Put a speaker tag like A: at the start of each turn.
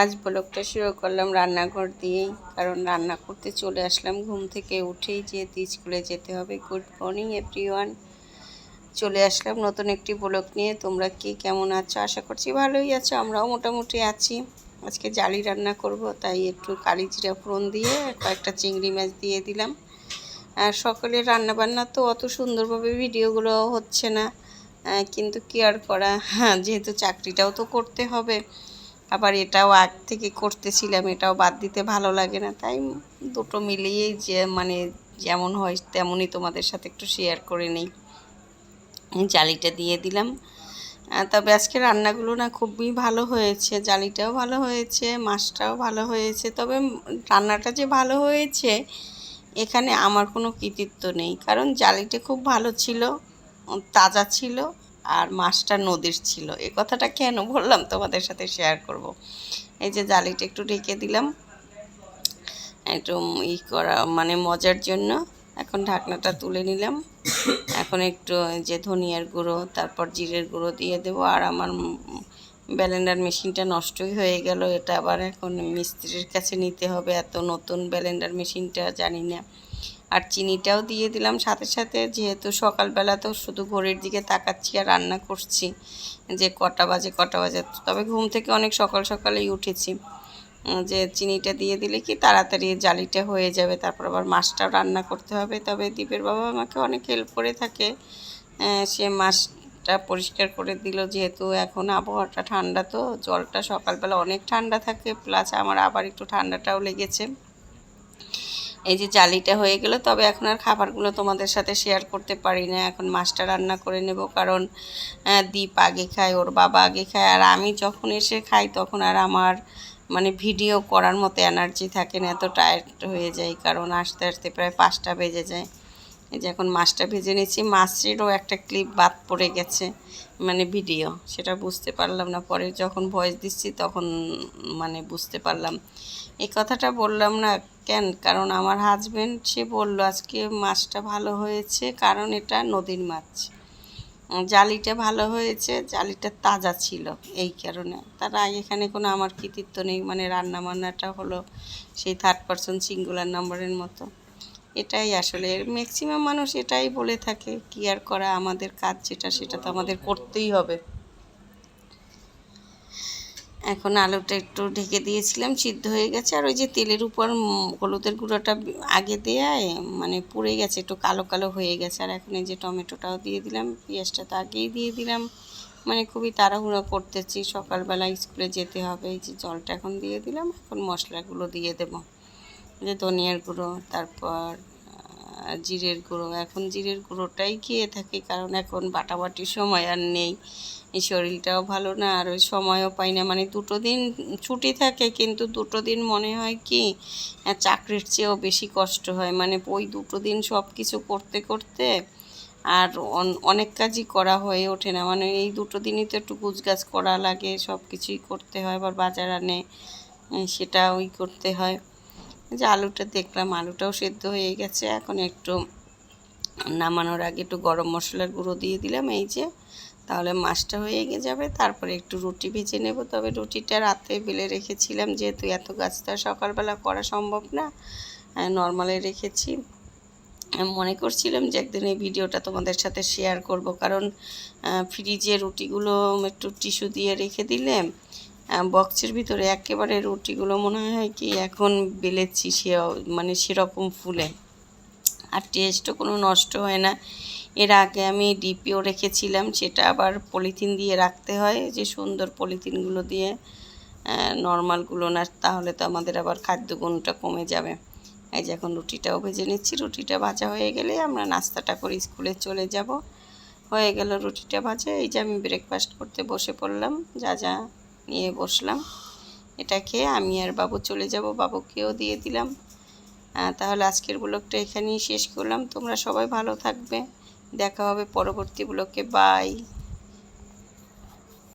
A: আজ ব্লগটা শুরু করলাম রান্নাঘর দিয়েই, কারণ রান্না করতে চলে আসলাম ঘুম থেকে উঠেই যেহেতু স্কুলে যেতে হবে। Good morning, everyone. চলে আসলাম নতুন একটি ব্লগ নিয়ে। তোমরা কি কেমন আছো? আশা করছি ভালোই আছো, আমরাও মোটামুটি আছি। আজকে জালি রান্না করব, তাই একটু কালি জিরা ফোড়ন দিয়ে কয়েকটা চিংড়ি মাছ দিয়ে দিলাম। আর সকলের রান্নাবান্না তো অত সুন্দরভাবে ভিডিওগুলো হচ্ছে না। কিন্তু কি আর করা? হ্যাঁ যেহেতু চাকরিটাও তো করতে হবে। আবার এটাও আগ থেকে করতেছিলাম, এটাও বাদ দিতে ভালো লাগে না। তাই দুটো মিলিয়েই যে মানে যেমন হয় তেমনই তোমাদের সাথে একটু শেয়ার করে নেই। জালিটা দিয়ে দিলাম। তবে আজকে রান্নাগুলো না খুবই ভালো হয়েছে, জালিটাও ভালো হয়েছে, মাছটাও ভালো হয়েছে। তবে রান্নাটা যে ভালো হয়েছে, এখানে আমার কোনো কৃতিত্ব নেই। কারণ জালিটা খুব ভালো ছিল, তাজা ছিল আর মাছটা নদীর ছিল। এ কথাটা কেন বললাম তোমাদের সাথে শেয়ার করব। এই যে জালিটা একটু ঢেকে দিলাম। একটু ই করা মানে মজার জন্য এখন ঢাকনাটা তুলে নিলাম। এখন একটু যে ধনিয়ার গুঁড়ো, তারপর জিরের গুঁড়ো দিয়ে দেবো। আর আমার ব্যালেন্ডার মেশিনটা নষ্টই হয়ে গেল। এটা আবার এখন মিস্ত্রির কাছে নিতে হবে। এত নতুন ব্যালেন্ডার মেশিনটা জানি না। আর চিনিটাও দিয়ে দিলাম। সাথে সাথে যেহেতু সকালবেলা তো শুধু ঘড়ির দিকে তাকাচ্ছি আর রান্না করছি, যে কটা বাজে কটা বাজে, তবে ঘুম থেকে অনেক সকাল সকালেই উঠেছি। যে চিনিটা দিয়ে দিলে কি তাড়াতাড়ি জালিটা হয়ে যাবে, তারপর আবার মাছটাও রান্না করতে হবে। তবে দীপের বাবা আমাকে অনেক হেল্প করে থাকে। সে মাছটা পরিষ্কার করে দিল, যেহেতু এখন আবহাওয়াটা ঠান্ডা তো, জলটা সকালবেলা অনেক ঠান্ডা থাকে প্লাস আমার আবার একটু ঠান্ডাটাও লেগেছে। এই যে জালিটা হয়ে গেল, তবে এখন আর খাবারগুলো তোমাদের সাথে শেয়ার করতে পারি না। এখন মাছটা রান্না করে নেব, কারণ দীপ আগে খায়, ওর বাবা আগে খায়, আর আমি যখন এসে খাই তখন আর আমার মানে ভিডিও করার মতো এনার্জি থাকে না, এত টায়ার্ড হয়ে যায় কারণ আসতে আসতে প্রায় পাঁচটা বেজে যায়। এই যে এখন মাছটা ভেজে নিয়েছি, মাছেরও একটা ক্লিপ বাদ পড়ে গেছে মানে ভিডিও সেটা বুঝতে পারলাম না। পরে যখন ভয়েস দিচ্ছি তখন মানে বুঝতে পারলাম। এই কথাটা বললাম না কেন? কারণ আমার হাজবেন্ড সে বলল, আজকে মাছটা ভালো হয়েছে, কারণ এটা নদীর মাছ। জালিটা ভালো হয়েছে, জালিটা তাজা ছিল এই কারণে। তার এখানে কোনো আমার কৃতিত্ব নেই মানে রান্না বান্নাটা হলো সেই থার্ড পারসন সিঙ্গুলার নাম্বারের মতো। এটাই আসলে ম্যাক্সিমাম মানুষ এটাই বলে থাকে, কি আর করা আমাদের কাজ যেটা, সেটা তো আমাদের করতেই হবে। এখন আলুটা একটু ঢেকে দিয়েছিলাম, সিদ্ধ হয়ে গেছে। আর ওই যে তেলের উপর হলুদের গুঁড়োটা আগে দেয়ায় মানে পুড়ে গেছে, একটু কালো কালো হয়ে গেছে। আর এখন এই যে টমেটোটাও দিয়ে দিলাম, পেঁয়াজটা তো আগেই দিয়ে দিলাম। মানে খুবই তাড়াহুড়ো করতেছি, সকালবেলা স্কুলে যেতে হবে, এই যে জলটা এখন দিয়ে দিলাম, এখন মশলাগুলো দিয়ে দেবো। যে ধনিয়ার গুঁড়ো, তারপর জিরের গুঁড়ো। এখন জিরের গুঁড়োটাই খেয়ে থাকি, কারণ এখন বাটাবাটির সময় আর নেই। শরীরটাও ভালো না, আর ওই সময়ও পাই না। মানে দুটো দিন ছুটি থাকে, কিন্তু দুটো দিন মনে হয় কি চাকরির চেয়েও বেশি কষ্ট হয়। মানে ওই দুটো দিন সব কিছু করতে করতে আর অন- অনেক কাজই করা হয়ে ওঠে না। মানে এই দুটো দিনই তো একটু গুছগাছ করা লাগে সব কিছুই করতে হয়, আবার বাজার আনে, সেটা ওই করতে হয়। যে আলুটা দেখলাম, আলুটাও সেদ্ধ হয়ে গেছে। এখন একটু নামানোর আগে একটু গরম মশলার গুঁড়ো দিয়ে দিলাম এই যে। তাহলে মাছটা হয়ে যাবে। তারপরে একটু রুটি ভেজে নেব। তবে রুটিটা রাতে বেলে রেখেছিলাম, যেহেতু এত গাছ তো আর সকালবেলা করা সম্ভব না। নর্মালে রেখেছি। মনে করছিলাম যে একদিন এই ভিডিওটা তোমাদের সাথে শেয়ার করব। কারণ ফ্রিজে রুটিগুলো একটু টিস্যু দিয়ে রেখে দিলে বক্সের ভিতরে একেবারে রুটিগুলো মনে হয় কি এখন বেলেছি সে মানে সেরকম ফুলে। আর টেস্টও কোনো নষ্ট হয় না। এর আগে আমি ডিপিও রেখেছিলাম, সেটা আবার পলিথিন দিয়ে রাখতে হয়, যে সুন্দর পলিথিনগুলো দিয়ে নর্মালগুলো না, তাহলে তো আমাদের আবার খাদ্যগুণটা কমে যাবে। এই যে এখন রুটিটাও ভেজে নিচ্ছি, রুটিটা ভাজা হয়ে গেলে আমরা নাস্তাটা করে স্কুলে চলে যাব। হয়ে গেল রুটিটা ভাজা, এই যে আমি ব্রেকফাস্ট করতে বসে পড়লাম, যা যা নিয়ে বসলাম। এটা খেয়ে আমি আর বাবু চলে যাব, বাবুকেও দিয়ে দিলাম। তাহলে আজকের ব্লগটা এখানেই শেষ করলাম। তোমরা সবাই ভালো থাকবে। দেখা হবে পরবর্তী ব্লগে। বাই।